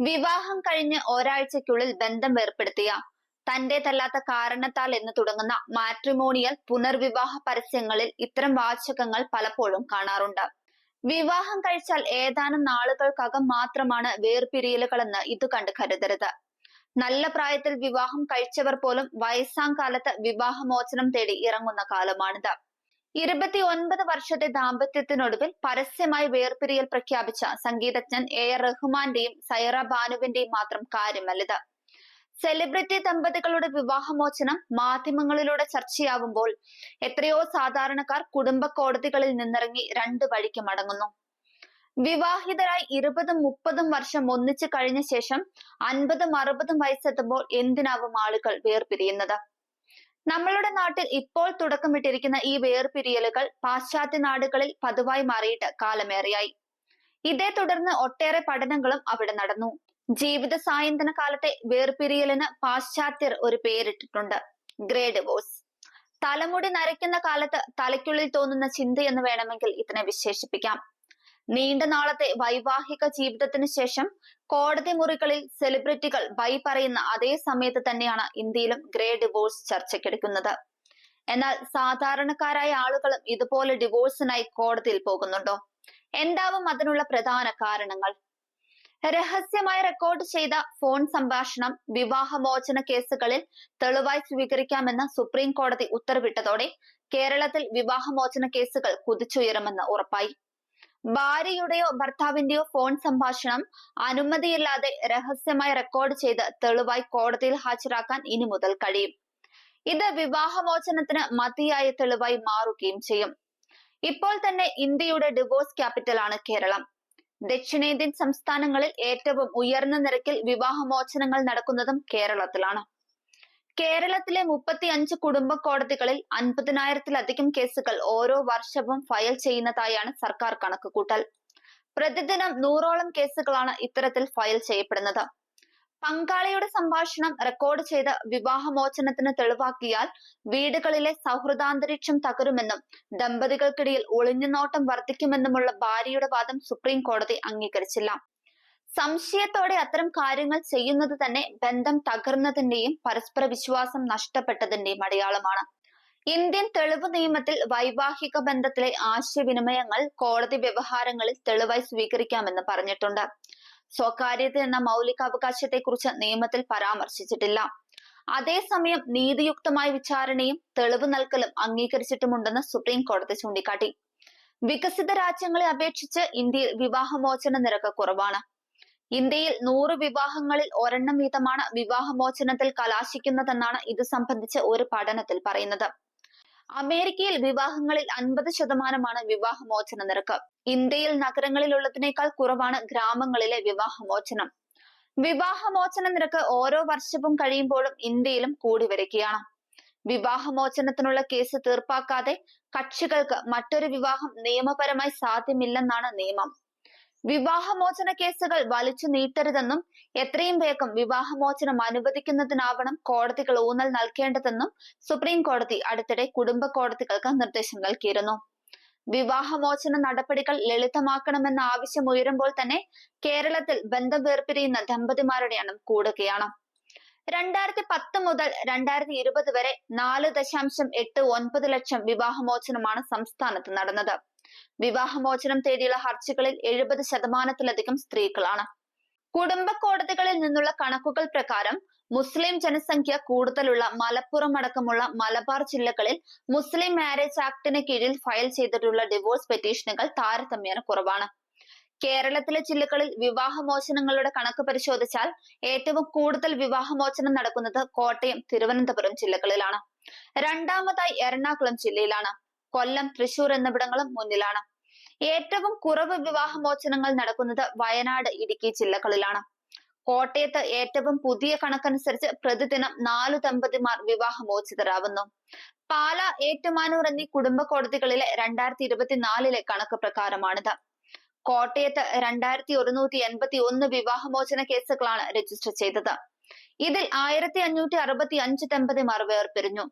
വിവാഹം കഴിഞ്ഞ് ഒരാഴ്ചയ്ക്കുള്ളിൽ ബന്ധം വേർപ്പെടുത്തിയ തന്റേതല്ലാത്ത കാരണത്താൽ എന്ന് തുടങ്ങുന്ന മാട്രിമോണിയൽ പുനർവിവാഹ പരസ്യങ്ങളിൽ ഇത്തരം വാചകങ്ങൾ പലപ്പോഴും കാണാറുണ്ട്. വിവാഹം കഴിച്ചാൽ ഏതാനും നാളുകൾക്കകം മാത്രമാണ് വേർപിരിയലുകളെന്ന് ഇത് കണ്ട് കരുതരുത്. നല്ല പ്രായത്തിൽ വിവാഹം കഴിച്ചവർ പോലും വയസ്സാം കാലത്ത് വിവാഹമോചനം തേടി ഇറങ്ങുന്ന കാലമാണിത്. ഇരുപത്തി ഒൻപത് വർഷത്തെ ദാമ്പത്യത്തിനൊടുവിൽ പരസ്യമായി വേർപിരിയൽ പ്രഖ്യാപിച്ച സംഗീതജ്ഞൻ എ ആർ റഹ്മാന്റെയും സൈറ ബാനുവിന്റെയും മാത്രം കാര്യമല്ലിത്. സെലിബ്രിറ്റി ദമ്പതികളുടെ വിവാഹമോചനം മാധ്യമങ്ങളിലൂടെ ചർച്ചയാവുമ്പോൾ എത്രയോ സാധാരണക്കാർ കുടുംബ കോടതികളിൽ നിന്നിറങ്ങി രണ്ട് വഴിക്ക് മടങ്ങുന്നു. വിവാഹിതരായി ഇരുപതും മുപ്പതും വർഷം ഒന്നിച്ചു കഴിഞ്ഞ ശേഷം അൻപതും അറുപതും വയസ്സെത്തുമ്പോൾ എന്തിനാവും ആളുകൾ വേർപിരിയുന്നത്? നമ്മളുടെ നാട്ടിൽ ഇപ്പോൾ തുടക്കമിട്ടിരിക്കുന്ന ഈ വേർപിരിയലുകൾ പാശ്ചാത്യ നാടുകളിൽ പതിവായി മാറിയിട്ട് കാലമേറെയായി. ഇതേ തുടർന്ന് ഒട്ടേറെ പഠനങ്ങളും അവിടെ നടന്നു. ജീവിത സായന്തന കാലത്തെ വേർപിരിയലിന് പാശ്ചാത്യർ ഒരു പേരിട്ടിട്ടുണ്ട്. Grey divorce. തലമുടി നരയ്ക്കുന്ന കാലത്ത് തലയ്ക്കുള്ളിൽ തോന്നുന്ന ചിന്തയെന്ന് വേണമെങ്കിൽ ഇതിനെ വിശേഷിപ്പിക്കാം. നീണ്ട നാളത്തെ വൈവാഹിക ജീവിതത്തിന് ശേഷം കോടതി മുറികളിൽ സെലിബ്രിറ്റികൾ ബൈ പറയുന്ന അതേ സമയത്ത് തന്നെയാണ് ഇന്ത്യയിലും ഗ്രേ ഡിവോഴ്സ് ചർച്ചയ്ക്കെടുക്കുന്നത്. എന്നാൽ സാധാരണക്കാരായ ആളുകളും ഇതുപോലെ ഡിവോഴ്സിനായി കോടതിയിൽ പോകുന്നുണ്ടോ? എന്താവും അതിനുള്ള പ്രധാന കാരണങ്ങൾ? രഹസ്യമായി റെക്കോർഡ് ചെയ്ത ഫോൺ സംഭാഷണം വിവാഹമോചന കേസുകളിൽ തെളിവായി സ്വീകരിക്കാമെന്ന് സുപ്രീം കോടതി ഉത്തരവിട്ടതോടെ കേരളത്തിൽ വിവാഹമോചന കേസുകൾ കുതിച്ചുയരുമെന്ന് ഉറപ്പായി. ഭാര്യയുടെയോ ഭർത്താവിന്റെയോ ഫോൺ സംഭാഷണം അനുമതിയില്ലാതെ രഹസ്യമായി റെക്കോർഡ് ചെയ്ത് തെളിവായി കോടതിയിൽ ഹാജരാക്കാൻ ഇനി മുതൽ കഴിയും. ഇത് വിവാഹമോചനത്തിന് മതിയായ തെളിവായി മാറുകയും ചെയ്യും. ഇപ്പോൾ തന്നെ ഇന്ത്യയുടെ ഡിവോഴ്സ് ക്യാപിറ്റലാണ് കേരളം. ദക്ഷിണേന്ത്യൻ സംസ്ഥാനങ്ങളിൽ ഏറ്റവും ഉയർന്ന നിരക്കിൽ വിവാഹമോചനങ്ങൾ നടക്കുന്നതും കേരളത്തിലാണ്. കേരളത്തിലെ മുപ്പത്തി അഞ്ച് കുടുംബ കോടതികളിൽ അൻപതിനായിരത്തിലധികം കേസുകൾ ഓരോ വർഷവും ഫയൽ ചെയ്യുന്നതായാണ് സർക്കാർ കണക്കുകൂട്ടൽ. പ്രതിദിനം നൂറോളം കേസുകളാണ് ഇത്തരത്തിൽ ഫയൽ ചെയ്യപ്പെടുന്നത്. പങ്കാളിയുടെ സംഭാഷണം റെക്കോർഡ് ചെയ്ത് വിവാഹമോചനത്തിന് തെളിവാക്കിയാൽ വീടുകളിലെ സൗഹൃദാന്തരീക്ഷം തകരുമെന്നും ദമ്പതികൾക്കിടയിൽ ഒളിഞ്ഞുനോട്ടം വർദ്ധിക്കുമെന്നുമുള്ള ഭാര്യയുടെ വാദം സുപ്രീം കോടതി അംഗീകരിച്ചില്ല. സംശയത്തോടെ അത്തരം കാര്യങ്ങൾ ചെയ്യുന്നത് തന്നെ ബന്ധം തകർന്നതിന്റെയും പരസ്പര വിശ്വാസം നഷ്ടപ്പെട്ടതിന്റെയും അടയാളമാണ്. ഇന്ത്യൻ തെളിവ് നിയമത്തിൽ വൈവാഹിക ബന്ധത്തിലെ ആശയവിനിമയങ്ങൾ കോടതി വ്യവഹാരങ്ങളിൽ തെളിവായി സ്വീകരിക്കാമെന്ന് പറഞ്ഞിട്ടുണ്ട്. സ്വകാര്യത എന്ന മൗലികാവകാശത്തെക്കുറിച്ച് നിയമത്തിൽ പരാമർശിച്ചിട്ടില്ല. അതേസമയം നീതിയുക്തമായ വിചാരണയും തെളിവ് നൽകലും അംഗീകരിച്ചിട്ടുമുണ്ടെന്ന് സുപ്രീം കോടതി ചൂണ്ടിക്കാട്ടി. വികസിത രാജ്യങ്ങളെ അപേക്ഷിച്ച് ഇന്ത്യയിൽ വിവാഹമോചന നിരക്ക് കുറവാണ്. ഇന്ത്യയിൽ നൂറ് വിവാഹങ്ങളിൽ ഒരെണ്ണം വീതമാണ് വിവാഹമോചനത്തിൽ കലാശിക്കുന്നതെന്നാണ് ഇത് സംബന്ധിച്ച് ഒരു പഠനത്തിൽ പറയുന്നത്. അമേരിക്കയിൽ വിവാഹങ്ങളിൽ അൻപത് ശതമാനമാണ് വിവാഹമോചന നിരക്ക്. ഇന്ത്യയിൽ നഗരങ്ങളിലുള്ളതിനേക്കാൾ കുറവാണ് ഗ്രാമങ്ങളിലെ വിവാഹമോചനം. വിവാഹമോചന നിരക്ക് ഓരോ വർഷവും കഴിയുമ്പോഴും ഇന്ത്യയിലും കൂടി വരികയാണ്. വിവാഹമോചനത്തിനുള്ള കേസ് തീർപ്പാക്കാതെ കക്ഷികൾക്ക് മറ്റൊരു വിവാഹം നിയമപരമായി സാധ്യമില്ലെന്നാണ് നിയമം. വിവാഹമോചന കേസുകൾ വലിച്ചു നീട്ടരുതെന്നും എത്രയും വേഗം വിവാഹമോചനം അനുവദിക്കുന്നതിനാവണം കോടതികൾ ഊന്നൽ നൽകേണ്ടതെന്നും സുപ്രീം കോടതി അടുത്തിടെ കുടുംബ കോടതികൾക്ക് നിർദ്ദേശം നൽകിയിരുന്നു വിവാഹമോചന നടപടികൾ ലളിതമാക്കണമെന്ന ആവശ്യം ഉയരുമ്പോൾ തന്നെ കേരളത്തിൽ ബന്ധം വേർപിരിയുന്ന ദമ്പതിമാരുടെ എണ്ണം കൂടുകയാണ്. രണ്ടായിരത്തി പത്ത് മുതൽ രണ്ടായിരത്തി ഇരുപത് വരെ നാല് ദശാംശം എട്ട് ഒൻപത് ലക്ഷം വിവാഹമോചനമാണ് സംസ്ഥാനത്ത് നടന്നത്. വിവാഹമോചനം തേടിയുള്ള ഹർജികളിൽ എഴുപത് ശതമാനത്തിലധികം സ്ത്രീകളാണ്. കുടുംബ കോടതികളിൽ നിന്നുള്ള കണക്കുകൾ പ്രകാരം മുസ്ലിം ജനസംഖ്യ കൂടുതലുള്ള മലപ്പുറം അടക്കമുള്ള മലബാർ ജില്ലകളിൽ മുസ്ലിം മാരേജ് ആക്ടിന് കീഴിൽ ഫയൽ ചെയ്തിട്ടുള്ള ഡിവോഴ്സ് പെറ്റീഷനുകൾ താരതമ്യേന കുറവാണ്. കേരളത്തിലെ ജില്ലകളിൽ വിവാഹമോചനങ്ങളുടെ കണക്ക് പരിശോധിച്ചാൽ ഏറ്റവും കൂടുതൽ വിവാഹമോചനം നടക്കുന്നത് കോട്ടയം തിരുവനന്തപുരം ജില്ലകളിലാണ്. രണ്ടാമതായി എറണാകുളം ജില്ലയിലാണ്. കൊല്ലം തൃശൂർ എന്നിവിടങ്ങളും മുന്നിലാണ്. ഏറ്റവും കുറവ് വിവാഹമോചനങ്ങൾ നടക്കുന്നത് വയനാട് ഇടുക്കി ജില്ലകളിലാണ്. കോട്ടയത്ത് ഏറ്റവും പുതിയ കണക്കനുസരിച്ച് പ്രതിദിനം നാലു ദമ്പതിമാർ വിവാഹമോചിതരാവുന്നു. പാല ഏറ്റുമാനൂർ എന്നീ കുടുംബ കോടതികളിലെ രണ്ടായിരത്തി ഇരുപത്തിനാലിലെ കണക്ക് പ്രകാരമാണിത്. കോട്ടയത്ത് രണ്ടായിരത്തി ഒരുന്നൂറ്റി എൺപത്തി ഒന്ന് വിവാഹമോചന കേസുകളാണ് രജിസ്റ്റർ ചെയ്തത്. ഇതിൽ ആയിരത്തി അഞ്ഞൂറ്റി അറുപത്തി അഞ്ച് ദമ്പതിമാർ വേർപിരിഞ്ഞു.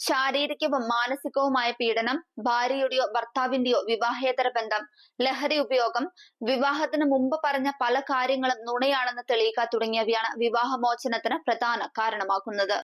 ശാരീരികവും മാനസികവുമായ പീഡനം ഭാര്യയുടെയോ ഭർത്താവിന്റെയോ വിവാഹേതര ബന്ധം ലഹരി ഉപയോഗം വിവാഹത്തിന് മുമ്പ് പറഞ്ഞ പല കാര്യങ്ങളും നുണയാണെന്ന് തെളിയിക്കുക തുടങ്ങിയവയാണ് വിവാഹമോചനത്തിന് പ്രധാന കാരണമാകുന്നത്.